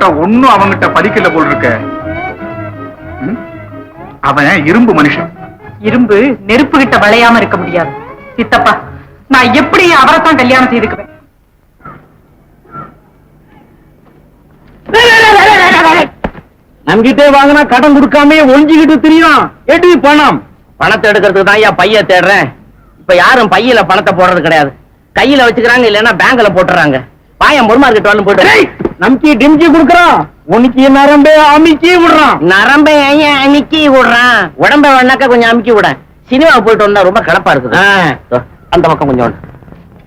Bottom ஒண்ணும் அவங்கிட்ட பதிக்கல போல் இருக்க? அவன் இரும்பு மனுஷன். இரும்பு நெருப்பு கிட்ட வளையாம இருக்க முடியாது. சித்தப்பா நான் எப்படி அவரைத்தான் கல்யாணம் செய்துக்குவேன்? நம்பிட்டே வாங்கினா கடன் கொடுக்காம ஒழிஞ்சுக்கிட்டு திரியும். எடு பணம். பணத்தை எடுக்கிறதுக்கு தான் ஐயா பைய தேடுறேன். இப்ப யாரும் பையில பணத்தை போடுறது கிடையாது. கையில வச்சுக்கிறாங்க இல்லைன்னா பேங்க்ல போட்டுறாங்க. பாயன் பொருமா இருக்கட்டும் போட்டு நம்பிக்கை டிம்கி கொடுக்கறான். உனக்கு நரம்பே அமிக்கி விடுறான். நரம்ப ஏன் அமுக்கி விடுறான்? உடம்ப வேணாக்கா கொஞ்சம் அமுக்கி விட. சினிமா போயிட்டு வந்தா ரொம்ப கலப்பா இருக்குது. அந்த பக்கம் கொஞ்சம்.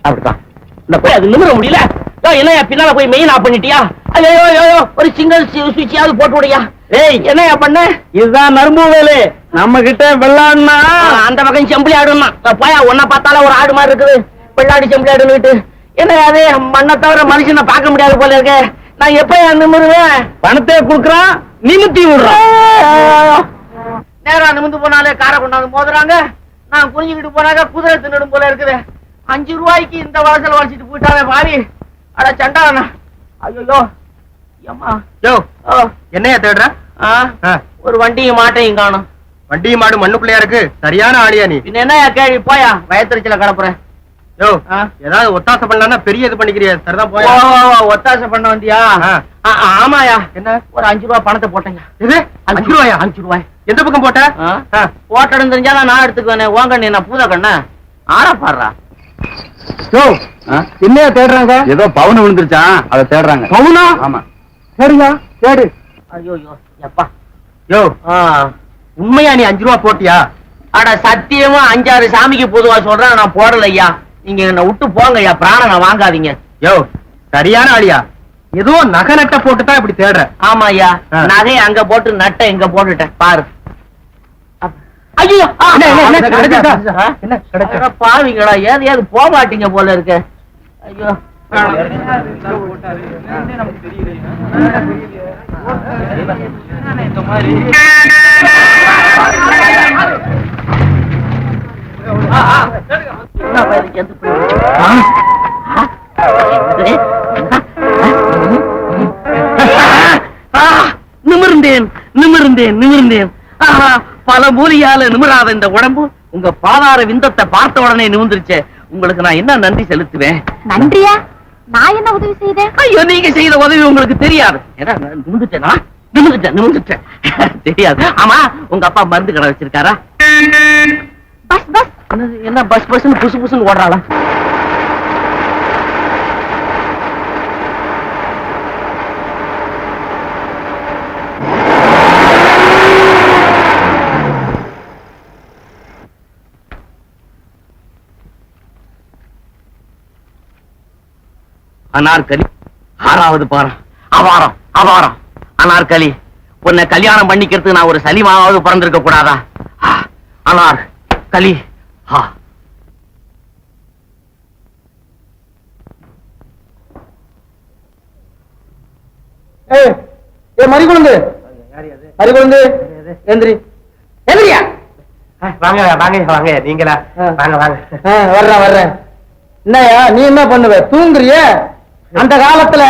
அப்படிதான் இந்த போய் அது நிமிர முடியல. யோ, என்னய்யா பின்னால போய் மெயின் ஆஃப் பண்ணிட்டியா? ஐயோ ஒரு சிங்கிள் சுவிட்சியாவது போட்டு விடையா. ஏய் என்னய்யா பண்ண? இதுதான் நரம்பு வேலை. நம்ம கிட்ட வெள்ளாடுனா அந்த பக்கம் செம்பிளி ஆடுமா போயா உன்ன பார்த்தாலும் ஒரு ஆடு மாதிரி இருக்குது. பிள்ளாடி செம்பிளி ஆடுன்னு என்ன அது? மண்ணை தவிர மனுஷனை பார்க்க முடியாது போல இருக்கு. நான் எப்ப நிமிருவேன்? பணத்தை கொடுக்கறான் நிமித்தி விடுறான். நேரா நிமிந்து போனாலே காரை கொண்டாந்து மோதுறாங்க. நான் புரிஞ்சுக்கிட்டு போனாக்க குதிரை தின்னுடும் போல இருக்குது. அஞ்சு ரூபாய்க்கு இந்த வாசல் வளைச்சிட்டு போயிட்டாவே பாவி. அட சண்டானா ஐயோ அம்மா யோ என்னையா தேடுற? ஒரு வண்டியும் மாட்டையும் காணும். வண்டி மாடு மண்ணுக்குள்ளையா இருக்கு? சரியான ஆளியா நீ? என்ன கேள்வி? போயா வயத்தறிச்சல கிடப்புறேன். ஏதாவது ஒத்தாசை பண்ணலாம்னா பெரிய இது பண்ணிக்கிறியா. சரிதான் போயா. ஒத்தாசை பண்ண வந்தியா? ஆமாயா. என்ன? ஒரு அஞ்சு ரூபா பணத்தை போட்டேங்க இது அஞ்சு ரூபாயா? அஞ்சு ரூபாய். எந்த பக்கம் போட்ட. போட்டடம் தெரிஞ்சா நான் எடுத்துக்குவேனே. ஓங்க நீ நான் பூத கண்ண? ஆறா பாடுறா. யோ. என்னையா தேடுறாங்க? ஏதோ பவுன் விழுந்துருச்சான் அதை தேடுறாங்க. பவுனா? ஆமா. சரிங்க தேடு. ஐயோ எப்பா? யோ. ஆ. உண்மையா நீ அஞ்சு ரூபா போட்டியா? அட சத்தியமா அஞ்சாறு சாமிக்கு பொதுவா சொல்றேன் நான் போடல ஐயா நீங்க என்ன விட்டு போங்க ஐயா பிராணனை வாங்காதீங்க யோ சரியான ஆளியா ஏதோ நகை நட்ட போட்டு தான் இப்படி தேடுற ஆமா ஐயா. நகை அங்க போட்டு நட்டை இங்க போட்டுட்டேன் பாரு ஐயோ? பாவிங்களா ஏது ஏது போக மாட்டீங்க போல இருக்கு ஐயோ பாரு, செத்து போயிடுச்சு. ஆ, நிமிர்ந்தேன் நிமிர்ந்தேன் நிமிர்ந்தேன். ஆஹா, பல மூலியால நிமிராத இந்த உடம்பு உங்க பாதார விந்தத்தை பார்த்த உடனே நிமிர்ந்துருச்சே. உங்களுக்கு நான் என்ன நன்றி செலுத்துவேன்? நன்றியா? நான் என்ன உதவி செய்தேன்? ஐயோ நீங்க செய்த உதவி உங்களுக்கு தெரியாது. ஏடா, நான் நிமிர்ந்துட்டேனா? நிமிர்ந்துட்டேன் நிமிர்ந்துட்டேன். தெரியாது. ஆமா உங்க அப்பா மருந்து கடை வச்சிருக்காரா? பஸ் பஸ் என்ன பஸ் பஸ்னு புசு புசுன்னு ஓடுறாளா? அனார்கலி ஆறாவது பாரம். அபாரம் அபாரம். அனார்கலி உன்னை கல்யாணம் பண்ணிக்கிறதுக்கு நான் ஒரு சலிமாவது பிறந்திருக்க கூடாதா அனார் ஆ. ஏய் ஏ மறிக்குழுந்து மறிக்குழுந்து எந்திரி எந்திரியா வாங்க வாங்க வாங்க நீங்களா? வாங்க வாங்க. வர்றேன் வர்றேன். என்னய்யா நீ என்ன பண்ணுவ? தூங்குறிய? அந்த காலத்துல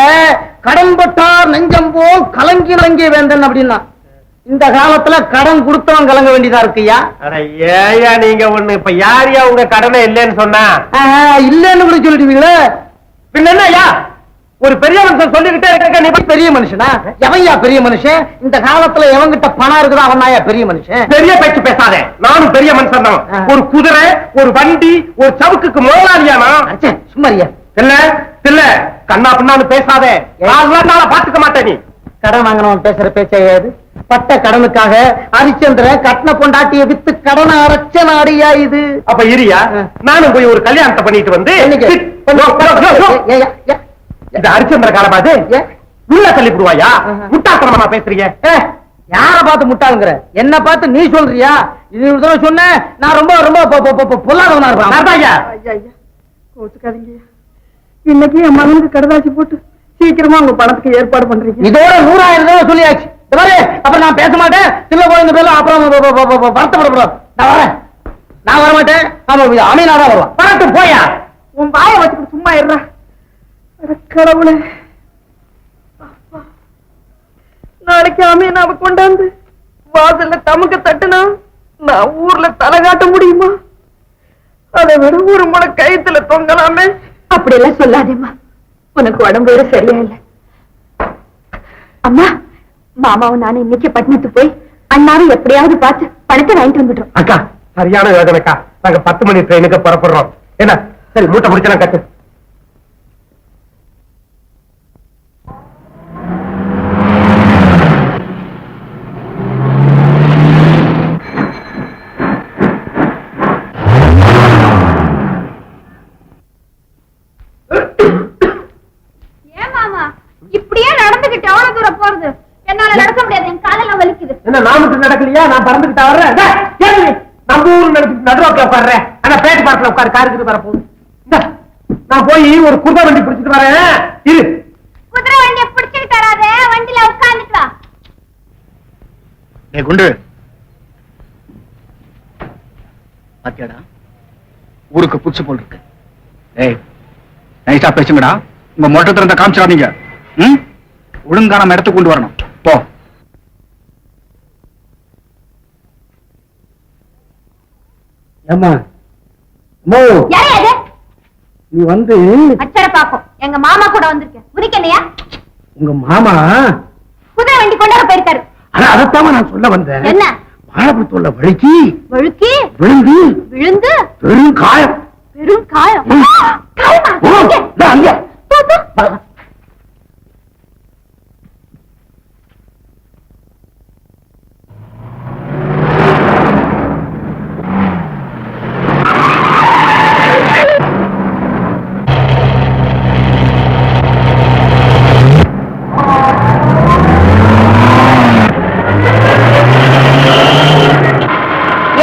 கடன்பட்டார் நெஞ்சம் போல் கலங்கி வேந்தன் அப்படின்னா. இந்த காலத்துல கடன் கொடுத்தவன் கலங்க வேண்டியதா இருக்குயா? ஏயா நீங்க ஒண்ணு இப்ப யாரையா உங்க கடனை இல்லைன்னு சொன்னா? இல்லைன்னு கூட சொல்லிடுவீங்களே. பின்ன என்னய்யா? ஒரு பெரிய மனுஷன் சொல்லிக்கிட்டே இருக்க நீ பெரிய மனுஷனா? எவன்யா பெரிய மனுஷன்? இந்த காலத்துல எவன்கிட்ட பணம் இருக்குதோ அவன் பெரிய மனுஷன்? பெரிய பேச்சு பேசாத. நானும் பெரிய மனுஷன் தான். ஒரு குதிரை ஒரு வண்டி ஒரு சவுக்குக்கு முதலாளியா நான் சும்மாரியா இல்ல இல்ல கண்ணா பின்னான்னு பேசாத. பாத்துக்க மாட்டே நீ. கடன் வாங்கினவன் பேசுற பேச்சையாது பட்ட கடனுக்காக ஹரிச்சந்திரன் கட்டின பொண்டாட்டிய வித்து கடனை அரைச்ச நாடியா இது? அப்ப இரியா. நானும் போய் ஒரு கல்யாணத்தை பண்ணிட்டு வந்து இந்த ஹரிச்சந்திர காலபாது ஏ, உள்ள தள்ளி விடுவாயா. முட்டாத்தனமா பேசுறீங்க? யார பார்த்து முட்டாளுங்கிற? என்ன பார்த்து நீ சொல்றியா? இது சொன்ன நான் ரொம்ப ரொம்ப பொல்லாதவனா இருப்பேன். கோச்சுக்காதீங்க. இன்னைக்கு என் மகனுக்கு கடதாசி போட்டு சீக்கிரமா உங்க பணத்துக்கு ஏற்பாடு பண்றீங்க. இதோட நூறாயிரம் தடவை சொல்லியாச்சு. அப்புறம் நான் பேச மாட்டேன். சின்ன குழந்தை பேர்ல அப்புறம் வருத்தப்படக்கூடாது நான் வரேன். நான் வர மாட்டேன். ஆமா அமீனா தான் வருவான் வரட்டும் போயா. உன் வாயை வச்சுக்கிட்டு சும்மா அட கடவுளே. நாளைக்கு அமீனாவை கொண்டாந்து வாசல்ல தமக்க தட்டுனா நான் ஊர்ல தலை காட்ட முடியுமா? அதை விட ஒரு முளை கயித்துல தொங்கலாமே. அப்படி எல்லாம் சொல்லாதேம்மா. உனக்கு உடம்பு வேற சரியா இல்ல அம்மா மாமாவும் நானும் இன்னைக்கு பட்டணத்துக்கு போய் அண்ணாவும் எப்படியாவது பார்த்து பணத்தை வாங்கிட்டு வந்துடுறோம். அக்கா சரியான வேதனைக்கா நாங்க பத்து மணி ட்ரெயினுக்கு புறப்படுறோம். என்ன? சரி மூட்டை முடிச்சலாம் கட்டு ஏன் மாமா இப்படியே நடந்துகிட்டு எவ்வளவு தூரம் போறது என்னால நடக்க முடியாது என் காலெல்லாம் வலிக்குது என்ன நாமக்கு நடக்கலையா நான் பறந்துகிட்டா வர்றேன் டேய், ஏறு நீ. நம்ம ஊர் ஆனா பேட்டு பார்க்கல உட்காரு காருக்கு வர போகுது நான் போய் ஒரு குதிரை வண்டி பிடிச்சிட்டு வரேன். இரு. குதிரை வண்டியை பிடிச்சிட்டு வராத வண்டியில உட்கார்ந்துட்டு வா. ஏ குண்டு. பாத்தியாடா? ஊருக்கு புதுசு போல் இருக்கு. ஏய் நைஸா பேசுங்கடா. உங்க மொட்டை திறந்த காமிச்சிடாதீங்க. ம்? ஒழுங்கா நம்ம இடத்துக்கு கொண்டு வரணும். ஏமா மோ யாரே அது? நீ வந்து அச்சர பாப்போம். எங்க மாமா கூட வந்திருக்கேன். உரிக்கலையா உங்க மாமா? குதிரை வண்டி கொண்டு வர போயிருக்காரு ஆனா அதைத்தாம நான் சொல்ல வந்தேன். என்ன? வாழைப்பழத்தோட வழுக்கி வழுக்கி? விழுந்து விழுந்து? பெரும் காயம். பெரும் காயம். காயமா அங்க. போ, போ. வா.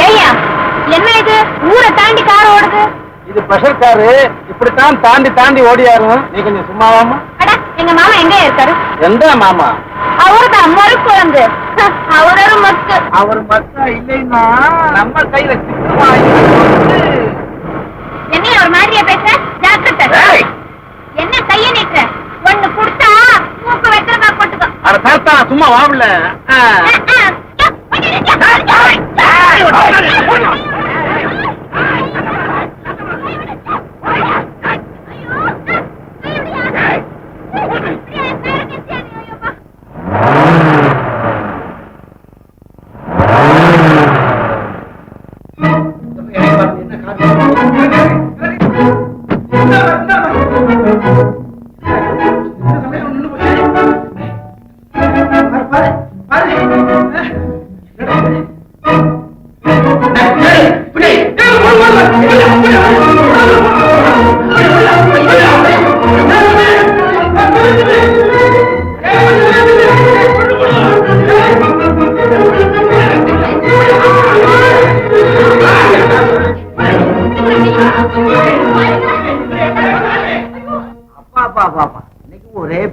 ஏய்யா என்ன இது ஊரை தாண்டி கார் ஓடுது இது பிரஷர் காரு இப்படித்தான் தாண்டி தாண்டி ஓடியாரும் நீ கொஞ்சம் சும்மாவாமா எங்க மாமா எங்க இருக்காரு எந்த மாமா அவருதான் மறு குழந்தை அவர் ஒரு மக்கு அவர் மட்டும் இல்லைன்னா நம்ம கையில என்ன ஒரு மாதிரியா பேச ஜாக்கிரதை என்ன கைய நீட்டுற ஒண்ணு குடுத்தா மூக்கு வெத்தரமா போட்டுக்கோ அட தாத்தா சும்மா வாவல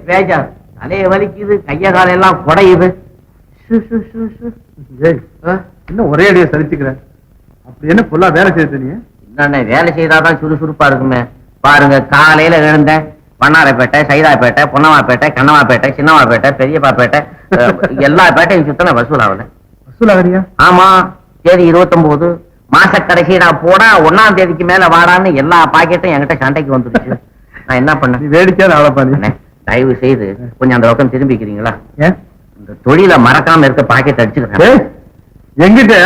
பேஜார் தலைய வலிக்குது கைய காலையெல்லாம் குடையுது. இன்னும் ஒரே அடியா சலிச்சுக்கிறேன் அப்படி என்ன ஃபுல்லா வேலை செய்யுது நீ? என்னண்ணே வேலை செய்தாதான் சுறுசுறுப்பா இருக்குமே. பாருங்க காலையில எழுந்தேன். வண்ணாரப்பேட்டை சைதாப்பேட்டை பொன்னமாப்பேட்டை கண்ணமாப்பேட்டை சின்னமாப்பேட்டை பெரியப்பாப்பேட்டை எல்லா பேட்டையும் சுத்தன வசூல் ஆகல வசூலாகறியா ஆமா தேதி இருபத்தொன்பது மாச கடைசி நான் போனா ஒன்னாம் தேதிக்கு மேல வாடான்னு எல்லா பாக்கெட்டும் என்கிட்ட சண்டைக்கு வந்துருச்சு நான் என்ன பண்ணேன்? ஆளப்பா நீ. அண்ணே, தயவு செய்து கொஞ்சம் அந்த பக்கம் திரும்பிக்கிறீங்களா? இந்த தொழில மறக்காம இருக்க பாக்கெட் அடிச்சுக்கிறேன். ஏய், எங்கிட்ட?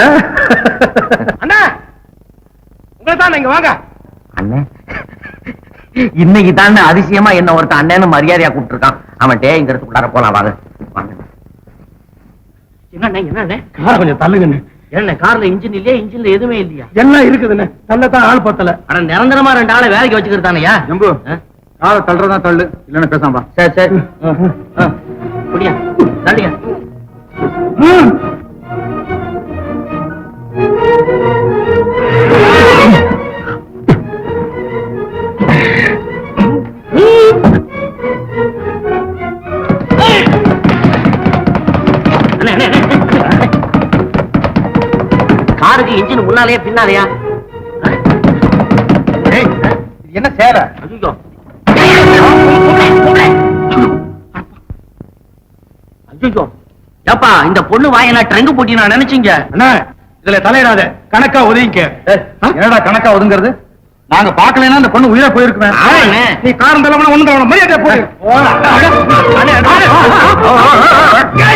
அண்ணா! உங்களை தான் இங்க வாங்க. அண்ணே இன்னைக்கு தான் அதிசயமா என்ன ஒருத்தன் அண்ணன்னு மரியாதையா கூப்பிட்டுருக்கான். அவன் டேங்கிறதுக்குள்ளார போலாம் வாங்க. வாங்க. என்ன என்ன காரை கொஞ்சம் தள்ளுங்கண்ணே. என்ன கார்ல இன்ஜின் இல்லையா? இன்ஜின்ல எதுவுமே இல்லையா? எல்லாம் இருக்குதுண்ணே. தள்ளத்தான் ஆள் பத்தல. ஆனா நிரந்தரமா ரெண்டு ஆளை வேலைக்கு வச்சுக்கிறதானயா? ஜம்பு காலை தள்ளுறதா தள்ளு. இல்லைன்னா பேசாம சரி சரி. குடியா. அண்ணே. காருக்கு இன்ஜின் முன்னாலேயா பின்னாலேயா? என்ன சேர ஏப்பா இந்த பொண்ணு வாயை நான் ட்ரெங்கு போட்டி நான் நினைச்சீங்க அண்ணா இதுல தலையிடாத கணக்கா ஒதுங்கிக்க என்னடா கணக்கா ஒதுங்கிறது நாங்க பாக்கலைன்னா அந்த பொண்ணு உயிரை போயிருக்குமே. நீ காரம் தலைவன ஒண்ணு தலைவன மரியாதை போய் அனுப்புங்க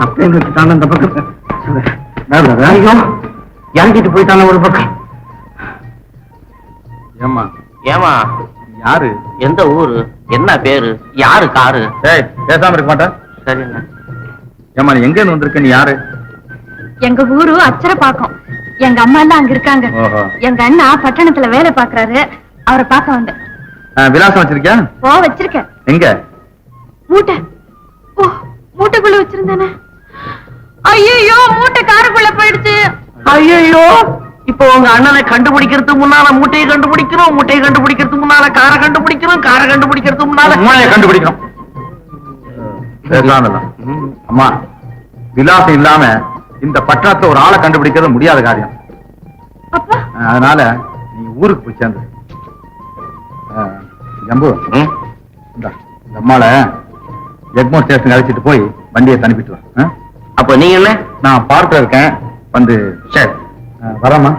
சப்ளை நோக்கிட்டான் அந்த பக்கம். ஐயோ இறங்கிட்டு போயிட்டான ஒரு பக்கம். ஏம்மா? ஏமா யாரு? எந்த ஊரு? என்ன பேரு? யாரு காரு? ஏய் பேசாம இருக்க மாட்டேன். சரிண்ணே ஏம்மா நீ எங்க இருந்து வந்திருக்க? நீ யாரு? எங்க ஊரு அச்சரப்பாக்கம். எங்க அம்மா எல்லாம் அங்க இருக்காங்க. எங்க அண்ணா பட்டணத்துல வேலை பாக்குறாரு. அவரை பார்க்க வந்தேன். விலாசம் வச்சிருக்கியா? ஓ வச்சிருக்கேன். எங்க? மூட்டை ஓ மூட்டைக்குள்ள வச்சிருந்தானே. ஐயோ மூட்டை காருக்குள்ள போயிடுச்சு. ஐயோ இப்போ உங்க அண்ணனை கண்டுபிடிக்கிறதுக்கு முன்னால மூட்டையை கண்டுபிடிக்கிறோம் மூட்டையை கண்டுபிடிக்கிறதுக்கு முன்னால காரை கண்டுபிடிக்கிறோம் காரை கண்டுபிடிக்கிறதுக்கு முன்னால மூளையை இல்ல. அம்மா விலாசம் இல்லாம இந்த பட்டணத்துல ஒரு ஆளை கண்டுபிடிக்கிறது முடியாத காரியம். அதனால நீ ஊருக்கு போய் சேர்ந்து. ஆ, ஜம்பு இந்தா, அம்மாளை எக்மோர் ஸ்டேஷன் அழைச்சிட்டு போய் வண்டியை அனுப்பிட்டு வா. ஆ? அப்ப நீங்க என்ன? நான் பார்க்க இருக்கேன் வந்து சரி வரமா